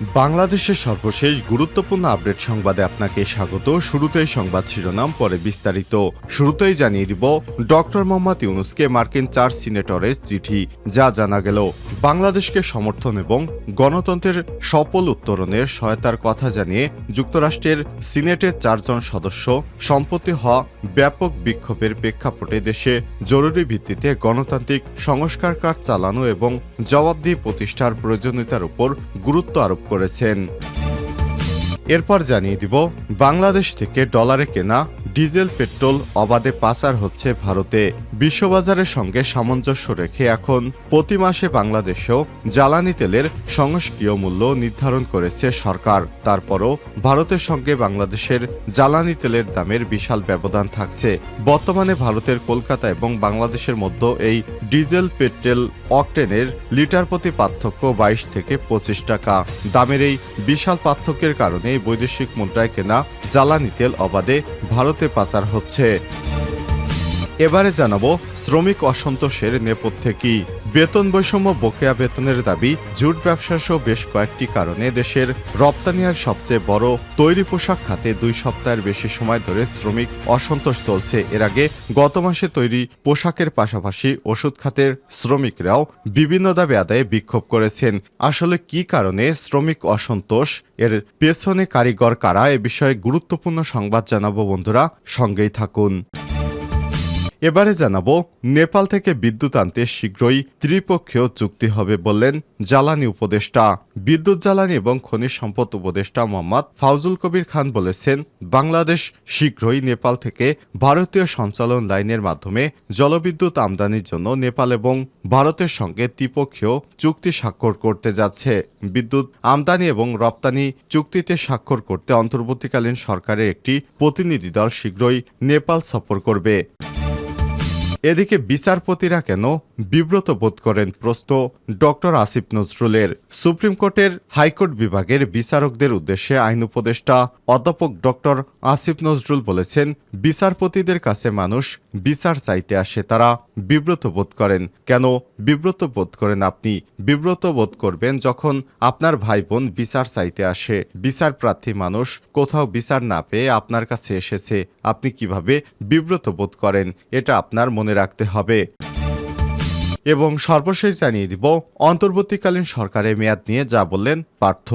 বাংলাদেশের সর্বশেষ গুরুত্বপূর্ণ আপডেট সংবাদে আপনাকে স্বাগত। শুরুতেই সংবাদ শিরোনাম, পরে বিস্তারিত। শুরুতেই জানিয়ে দিব, ডক্টর মোহাম্মদ ইউনুসকে মার্কিন চার সিনেটরের চিঠি। যা জানা গেল, বাংলাদেশকে সমর্থন এবং গণতন্ত্রের সফল উত্তরণের সহায়তার কথা জানিয়ে যুক্তরাষ্ট্রের সিনেটের চারজন সদস্য সম্পত্তি হওয়া ব্যাপক বিক্ষোভের প্রেক্ষাপটে দেশে জরুরি ভিত্তিতে গণতান্ত্রিক সংস্কার কাজ চালানো এবং জবাবদিহি প্রতিষ্ঠার প্রয়োজনীয়তার উপর গুরুত্ব আরোপ করেছেন। এরপর জানিয়ে দিব বাংলাদেশ থেকে ডলারে কেনা ডিজেল পেট্রোল অবাধে পাচার হচ্ছে ভারতে। বিশ্ববাজারের সঙ্গে সামঞ্জস্য রেখে এখন প্রতি মাসে বাংলাদেশেও জ্বালানি তেলের সংস্কীয় মূল্য নির্ধারণ করেছে সরকার। তারপরও ভারতের সঙ্গে বাংলাদেশের জ্বালানি তেলের দামের বিশাল ব্যবধান থাকছে। বর্তমানে ভারতের কলকাতা এবং বাংলাদেশের মধ্যে এই ডিজেল, পেট্রোল, অকটেনের লিটার প্রতি পার্থক্য বাইশ থেকে পঁচিশ টাকা। দামের এই বিশাল পার্থক্যের কারণে বৈদেশিক মুদ্রায় কেনা জ্বালানি তেল অবাধে ভারতে পাচার হচ্ছে। এবারে জানাব শ্রমিক অসন্তোষের নেপথ্যে কি। বেতন বৈষম্য বকেয়া বেতনের দাবি, জুট ব্যবসা সহ বেশ কয়েকটি কারণে দেশের রপ্তানি আর সবচেয়ে বড় তৈরি পোশাক খাতে দুই সপ্তাহের বেশি সময় ধরে শ্রমিক অসন্তোষ চলছে। এর আগে গত মাসে তৈরি পোশাকের পাশাপাশি ওষুধ খাতের শ্রমিকরাও বিভিন্ন দাবি আদায়ে বিক্ষোভ করেছেন। আসলে কি কারণে শ্রমিক অসন্তোষ? এর পেছনে কারিগর কারা? এ বিষয়ে গুরুত্বপূর্ণ সংবাদ জানাব বন্ধুরা, সঙ্গেই থাকুন। এবারে জানাব, নেপাল থেকে বিদ্যুৎ আনতে শীঘ্রই ত্রিপক্ষীয় চুক্তি হবে বললেন জ্বালানি উপদেষ্টা। বিদ্যুৎ, জ্বালানি এবং খনিজ সম্পদ উপদেষ্টা মোহাম্মদ ফাউজুল কবির খান বলেছেন, বাংলাদেশ শীঘ্রই নেপাল থেকে ভারতীয় সঞ্চালন লাইনের মাধ্যমে জলবিদ্যুৎ আমদানির জন্য নেপাল এবং ভারতের সঙ্গে ত্রিপক্ষীয় চুক্তি স্বাক্ষর করতে যাচ্ছে। বিদ্যুৎ, আমদানি এবং রপ্তানি চুক্তিতে স্বাক্ষর করতে অন্তর্বর্তীকালীন সরকারের একটি প্রতিনিধি দল শীঘ্রই নেপাল সফর করবে। এদিকে বিচারপতিরা কেন বিব্রত বোধ করেন প্রশ্ন ডক্টর আসিফ নজরুলের। সুপ্রিম কোর্টের হাইকোর্ট বিভাগের বিচারকদের উদ্দেশ্যে আইন উপদেষ্টা অধ্যাপক ডক্টর আসিফ নজরুল বলেছেন, বিচারপতিদের কাছে মানুষ বিচার চাইতে আসে তারা বিব্রত বোধ করেন। কেন বিব্রত বোধ করেন আপনি? বিব্রত বোধ করবেন যখন আপনার ভাই বোন বিচার চাইতে আসে। বিচার প্রার্থী মানুষ কোথাও বিচার না পেয়ে আপনার কাছে এসেছে। আপনি কীভাবে বিব্রত বোধ করেন, এটা আপনার মনে রাখতে হবে। এবং সর্বশেষ জানিয়ে দিব, অন্তর্বর্তীকালীন সরকারের মেয়াদ নিয়ে যা বললেন পার্থ।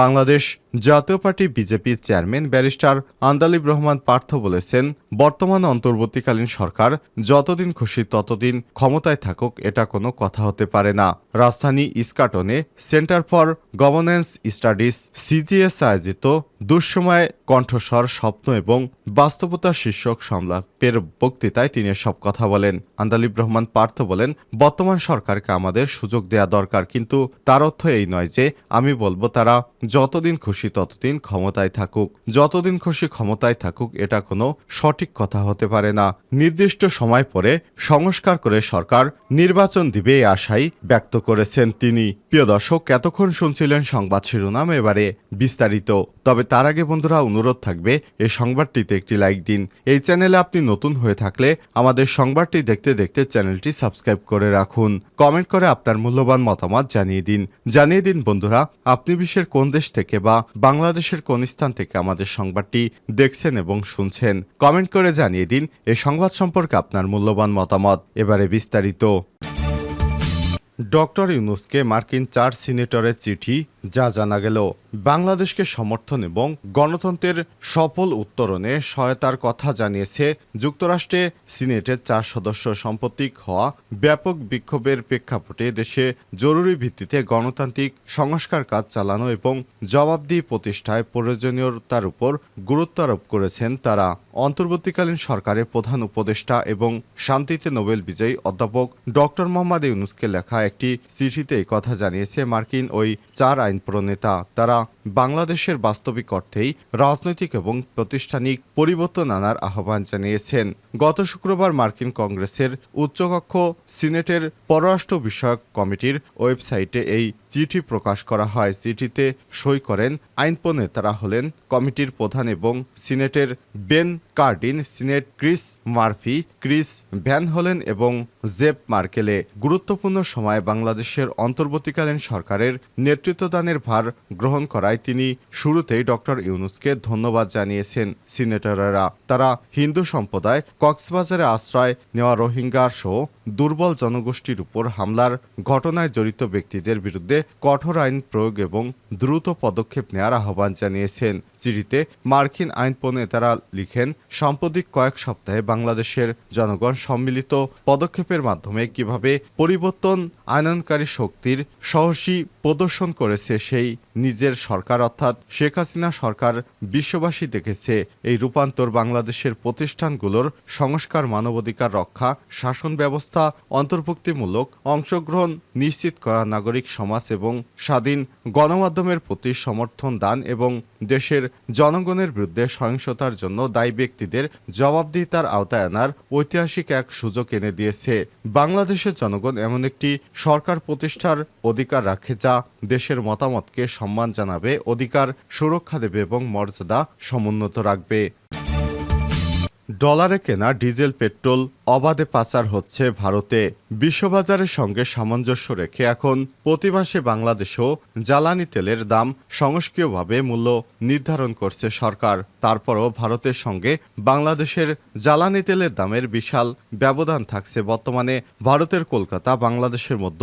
বাংলাদেশ জাতীয় পার্টি বিজেপির চেয়ারম্যান ব্যারিস্টার আন্দালিব রহমান পার্থ বলেছেন, বর্তমান অন্তর্বর্তীকালীন সরকার যতদিন খুশি ততদিন ক্ষমতায় থাকুক, এটা কোনো কথা হতে পারে না। রাজধানী ইস্কাটনে Centre for Governance Studies CGS আয়োজিত দুঃসময় কণ্ঠস্বর, স্বপ্ন এবং বাস্তবতা শীর্ষক সংলাপের বক্তৃতায় তিনি সব কথা বলেন। আন্দালিব রহমান পার্থ বলেন, বর্তমান সরকারকে আমাদের সুযোগ দেয়া দরকার, কিন্তু তার অর্থ এই নয় যে আমি বলব, তারা যতদিন খুশি ততদিন ক্ষমতায় থাকুক। যতদিন খুশি ক্ষমতায় থাকুক, এটা কোনো সঠিক কথা হতে পারে না। নির্দিষ্ট সময় পরে সংস্কার করে সরকার নির্বাচন দিবে এই আশাই ব্যক্ত করেছেন তিনি। প্রিয় দর্শক, এতক্ষণ শুনছিলেন সংবাদ শিরোনাম, এবারে বিস্তারিত। তবে তার আগে বন্ধুরা, অনুরোধ থাকবে, এই সংবাদটিতে একটি লাইক দিন। এই চ্যানেলে আপনি নতুন হয়ে থাকলে আমাদের সংবাদটি দেখতে দেখতে চ্যানেলটি সাবস্ক্রাইব করে রাখুন। কমেন্ট করে আপনার মূল্যবান মতামত জানিয়ে দিন। জানিয়ে দিন বন্ধুরা আপনি বিশ্বের কোন দেশ থেকে বা বাংলাদেশের কোন স্থান থেকে আমাদের সংবাদটি দেখছেন এবং শুনছেন, কমেন্ট করে জানিয়ে দিন এ সংবাদ সম্পর্কে আপনার মূল্যবান মতামত। এবারে বিস্তারিত। ডক্টর ইউনুসকে মার্কিন চার সিনেটরের চিঠি, যা জানা গেল, বাংলাদেশকে সমর্থন এবং গণতন্ত্রের সফল উত্তরণে সহায়তার কথা জানিয়েছে যুক্তরাষ্ট্রে সিনেটের চার সদস্য সম্পত্তিক হওয়া ব্যাপক বিক্ষোভের প্রেক্ষাপটে দেশে জরুরি ভিত্তিতে গণতান্ত্রিক সংস্কার কাজ চালানো এবং জবাবদিহি প্রতিষ্ঠায় প্রয়োজনীয়তার উপর গুরুত্ব আরোপ করেছেন তারা। অন্তর্বর্তীকালীন সরকারের প্রধান উপদেষ্টা এবং শান্তিতে নোবেল বিজয়ী অধ্যাপক ডক্টর মোহাম্মদ ইউনুসকে লেখা একটি চিঠিতে কথা জানিয়েছে মার্কিন ওই চার আইন প্রণেতা তারা বাংলাদেশের বাস্তবিক অর্থেই রাজনৈতিক এবং প্রতিষ্ঠানিক পরিবর্তন আনার আহ্বান জানিয়েছেন। গত শুক্রবার মার্কিন কংগ্রেসের উচ্চকক্ষ সিনেটের পররাষ্ট্র বিষয়ক কমিটির ওয়েবসাইটে এই চিঠি প্রকাশ করা হয়। চিঠিতে সই করেন আইন নেতারা হলেন কমিটির প্রধান এবং সিনেটের Ben Cardin, senate Chris Murphy, Chris Van Hollen এবং জেপ মার্কেলে। গুরুত্বপূর্ণ সময় বাংলাদেশের অন্তর্বর্তীকালীন সরকারের নেতৃত্বদানের ভার গ্রহণ করায় তিনি শুরুতেই ডক্টর ইউনুসকে ধন্যবাদ জানিয়েছেন সিনেটররা। তারা হিন্দু সম্প্রদায় কক্সবাজারে আশ্রয় নেওয়া রোহিঙ্গার সহ দুর্বল জনগোষ্ঠীর উপর হামলার ঘটনায় জড়িত ব্যক্তিদের বিরুদ্ধে কঠোর আইন প্রয়োগ এবং দ্রুত পদক্ষেপ নেওয়ার আহ্বান জানিয়েছেন। চিঠিতে মার্কিন আইন নেতারা লিখেন, সাম্প্রতিক কয়েক সপ্তাহে বাংলাদেশের জনগণ সম্মিলিত পদক্ষেপের মাধ্যমে কীভাবে পরিবর্তন আনয়নকারী শক্তির সাহসী প্রদর্শন করেছে, সেই নিজের সরকার অর্থাৎ শেখ হাসিনা সরকার বিশ্ববাসী দেখেছে এই রূপান্তর বাংলাদেশের প্রতিষ্ঠানগুলোর সংস্কার মানবাধিকার রক্ষা, শাসন ব্যবস্থা, অন্তর্ভুক্তিমূলক অংশগ্রহণ নিশ্চিত করা, নাগরিক সমাজ এবং স্বাধীন গণমাধ্যমের প্রতি সমর্থন দান এবং দেশের জনগণের বিরুদ্ধে সহিংসতার জন্য দায়ী ব্যক্তিদের জবাবদিহিতার আওতায় আনার ঐতিহাসিক এক সুযোগ এনে দিয়েছে। বাংলাদেশের জনগণ এমন একটি সরকার প্রতিষ্ঠার অধিকার রাখে যা দেশের মতামতকে সম্মান জানাবে অধিকার সুরক্ষা দেবে এবং মর্যাদা সমুন্নত রাখবে। ডলারে কেনা ডিজেল, পেট্রোল অবাধে পাচার হচ্ছে ভারতে। বিশ্ববাজারের সঙ্গে সামঞ্জস্য রেখে এখন প্রতি মাসে বাংলাদেশেও জ্বালানি তেলের দাম সংস্কীয়ভাবে মূল্য নির্ধারণ করছে সরকার। তারপরও ভারতের সঙ্গে বাংলাদেশের জ্বালানি তেলের দামের বিশাল ব্যবধান থাকছে। বর্তমানে ভারতের কলকাতা বাংলাদেশের মধ্যে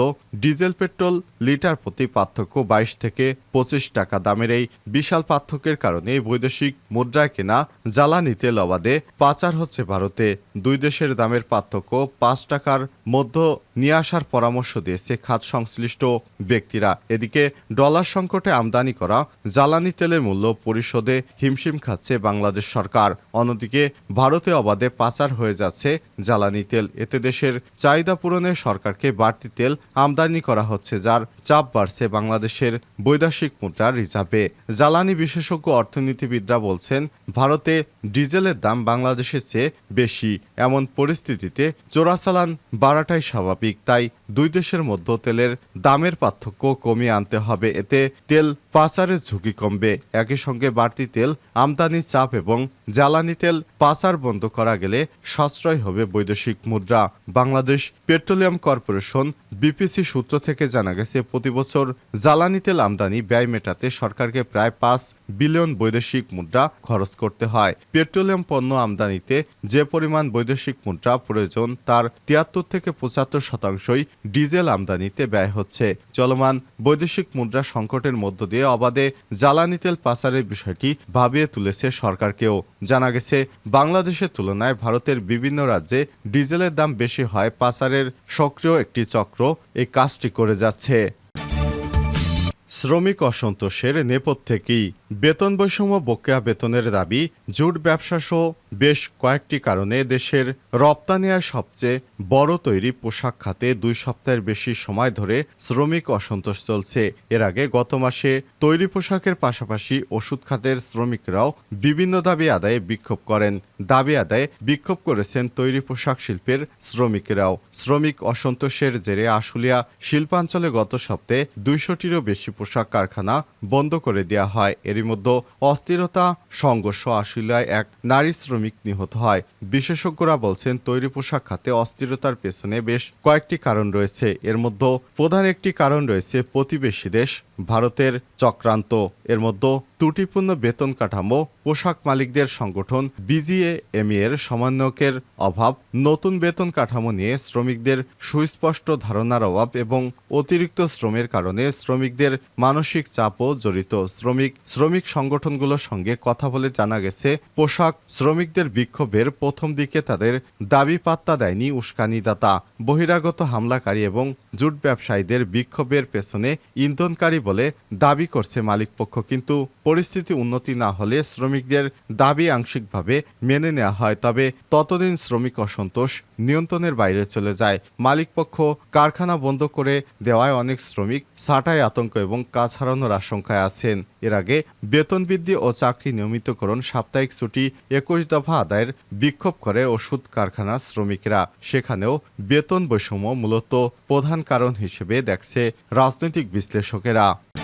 ডিজেল, পেট্রোল লিটার প্রতি পার্থক্য বাইশ থেকে পঁচিশ টাকা দামের এই বিশাল পার্থক্যের কারণে বৈদেশিক মুদ্রায় কেনা জ্বালানি তেল অবাধে পাচার হচ্ছে ভারতে। দুই দেশের দামের পার্থক্য পাঁচ টাকার মধ্য নিয়ে আসার পরামর্শ দিয়েছে খাত সংশ্লিষ্ট ব্যক্তিরা। এদিকে ডলার সংকটে আমদানি করা জ্বালানি তেলের মূল্য পরিশোধে হিমশিম খাচ্ছে বাংলাদেশ সরকার। অন্যদিকে ভারতে অবাধে পাচার হয়ে যাচ্ছে জ্বালানি তেল। এতে দেশের চাহিদা পূরণে সরকারকে বাড়তি তেল আমদানি করা হচ্ছে, যার চাপ বাড়ছে বাংলাদেশের বৈদেশিক মুদ্রার রিজার্ভে। জ্বালানি বিশেষজ্ঞ অর্থনীতিবিদরা বলছেন, ভারতে ডিজেলের দাম বাংলাদেশের চেয়ে বেশি। এমন পরিস্থিতিতে চোরাচালান বাড়াটাই স্বাভাবিক। তাই দুই দেশের মধ্যে তেলের দামের পার্থক্য কমিয়ে আনতে হবে। এতে তেল পাচারের ঝুঁকি কমবে। একই সঙ্গে বাড়তি তেল আমদানির চাপ এবং জ্বালানি তেল পাচার বন্ধ করা গেলে সাশ্রয় হবে বৈদেশিক মুদ্রা। বাংলাদেশ পেট্রোলিয়াম কর্পোরেশন, বিপিসি সূত্র থেকে জানা গেছে, প্রতি বছর জ্বালানি তেল আমদানি ব্যয় মেটাতে সরকারকে প্রায় পাঁচ বিলিয়ন বৈদেশিক মুদ্রা খরচ করতে হয়। পেট্রোলিয়াম পণ্য আমদানিতে যে পরিমাণ বৈদেশিক মুদ্রা প্রয়োজন, তার তিয়াত্তর থেকে পঁচাত্তর শতাংশই ডিজেল আমদানিতে ব্যয় হচ্ছে। চলমান বৈদেশিক মুদ্রা সংকটের মধ্য দিয়ে অবাধে জ্বালানি তেল পাচারের বিষয়টি ভাবিয়ে তুলেছে সরকারকেও। জানা গেছে, বাংলাদেশের তুলনায় ভারতের বিভিন্ন রাজ্যে ডিজেলের দাম বেশি হয় পাচারের সক্রিয় একটি চক্র এই কাজটি করে যাচ্ছে। শ্রমিক অসন্তোষের নেপথ্যেই বেতন বৈষম্য বকেয়া বেতনের দাবি, জুট ব্যবসা সহ বেশ কয়েকটি কারণে দেশের রপ্তানি আর সবচেয়ে বড় তৈরি পোশাক খাতে দুই সপ্তাহের বেশি সময় ধরে শ্রমিক অসন্তোষ চলছে। এর আগে গত মাসে তৈরি পোশাকের পাশাপাশি ওষুধ খাতের শ্রমিকরাও বিভিন্ন দাবি আদায়ে বিক্ষোভ করেন। দাবি আদায়ে বিক্ষোভ করেছেন তৈরি পোশাক শিল্পের শ্রমিকেরাও। শ্রমিক অসন্তোষের জেরে আশুলিয়া শিল্পাঞ্চলে গত সপ্তাহে দুইশোটিরও বেশি পোশাক কারখানা বন্ধ করে দেয়া হয়। এরই মধ্যে অস্থিরতা সংঘর্ষ আশিলায় এক নারী শ্রমিক নিহত হয়। বিশেষজ্ঞরা বলছেন, তৈরি পোশাক খাতে অস্থিরতার পেছনে বেশ কয়েকটি কারণ রয়েছে। এর মধ্যে প্রধান একটি কারণ রয়েছে প্রতিবেশী দেশ। ভারতের চক্রান্ত। এর মধ্যে ত্রুটিপূর্ণ বেতন কাঠামো, পোশাক মালিকদের সংগঠন বিজিএমই এর সমন্বয়কের অভাব, নতুন বেতন কাঠামো নিয়ে শ্রমিকদের সুস্পষ্ট ধারণার অভাব এবং অতিরিক্ত শ্রমের কারণে শ্রমিকদের মানসিক চাপও জড়িত। শ্রমিক শ্রমিক সংগঠনগুলোর সঙ্গে কথা বলে জানা গেছে, পোশাক শ্রমিকদের বিক্ষোভের প্রথম দিকে তাদের দাবি পাত্তা দেয়নি উস্কানিদাতা। বহিরাগত হামলাকারী এবং জুট ব্যবসায়ীদের বিক্ষোভের পেছনে ইন্ধনকারী বলে দাবি করছে মালিকপক্ষ কিন্তু পরিস্থিতি উন্নতি না হলে শ্রমিকদের দাবি আংশিকভাবে মেনে নেওয়া হয়। তবে ততদিন শ্রমিক অসন্তোষ নিয়ন্ত্রণের বাইরে চলে যায়। মালিকপক্ষ কারখানা বন্ধ করে দেওয়ায় অনেক শ্রমিক সাটায় আতঙ্ক এবং কাজ হারানোর আশঙ্কায় আছেন। এর আগে বেতন বৃদ্ধি ও চাকরি নিয়মিতকরণ, সাপ্তাহিক ছুটি একুশ দফা আদায়ের বিক্ষোভ করে ওষুধ কারখানার শ্রমিকরা। সেখানেও বেতন বৈষম্য মূলত প্রধান কারণ হিসেবে দেখছে রাজনৈতিক বিশ্লেষকেরা। 감사합니다.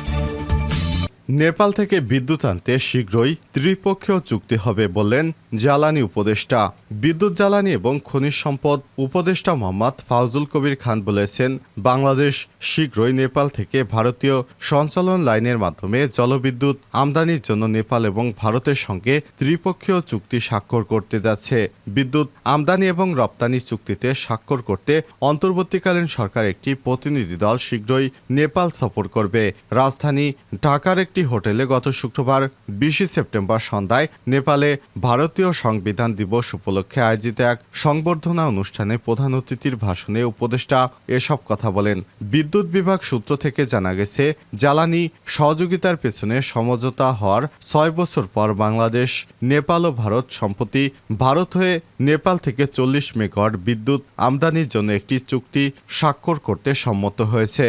নেপাল থেকে বিদ্যুৎ আনতে শীঘ্রই ত্রিপক্ষীয় চুক্তি হবে বললেন জ্বালানি উপদেষ্টা। বিদ্যুৎ জ্বালানি এবং খনিজ সম্পদ উপদেষ্টা মোহাম্মদ ফাউজুল কবির খান বলেছেন, বাংলাদেশ শীঘ্রই নেপাল থেকে ভারতীয় সঞ্চালন লাইনের মাধ্যমে জলবিদ্যুৎ আমদানির জন্য নেপাল এবং ভারতের সঙ্গে ত্রিপক্ষীয় চুক্তি স্বাক্ষর করতে যাচ্ছে। বিদ্যুৎ আমদানি এবং রপ্তানি চুক্তিতে স্বাক্ষর করতে অন্তর্বর্তীকালীন সরকার একটি প্রতিনিধি দল শীঘ্রই নেপাল সফর করবে। রাজধানী ঢাকার একটি হোটেলে গত শুক্রবার বিশে সেপ্টেম্বর সন্ধ্যায় নেপালে ভারতীয় সংবিধান দিবস উপলক্ষে আয়োজিত এক সংবর্ধনা অনুষ্ঠানে প্রধান অতিথির ভাষণে উপদেষ্টা এসব কথা বলেন। বিদ্যুৎ বিভাগ সূত্র থেকে জানা গেছে, জ্বালানি সহযোগিতার পেছনে সমঝোতা হওয়ার ছয় বছর পর বাংলাদেশ, নেপাল ও ভারত সম্প্রতি ভারত হয়ে নেপাল থেকে চল্লিশ মেগাওয়াট বিদ্যুৎ আমদানির জন্য একটি চুক্তি স্বাক্ষর করতে সম্মত হয়েছে।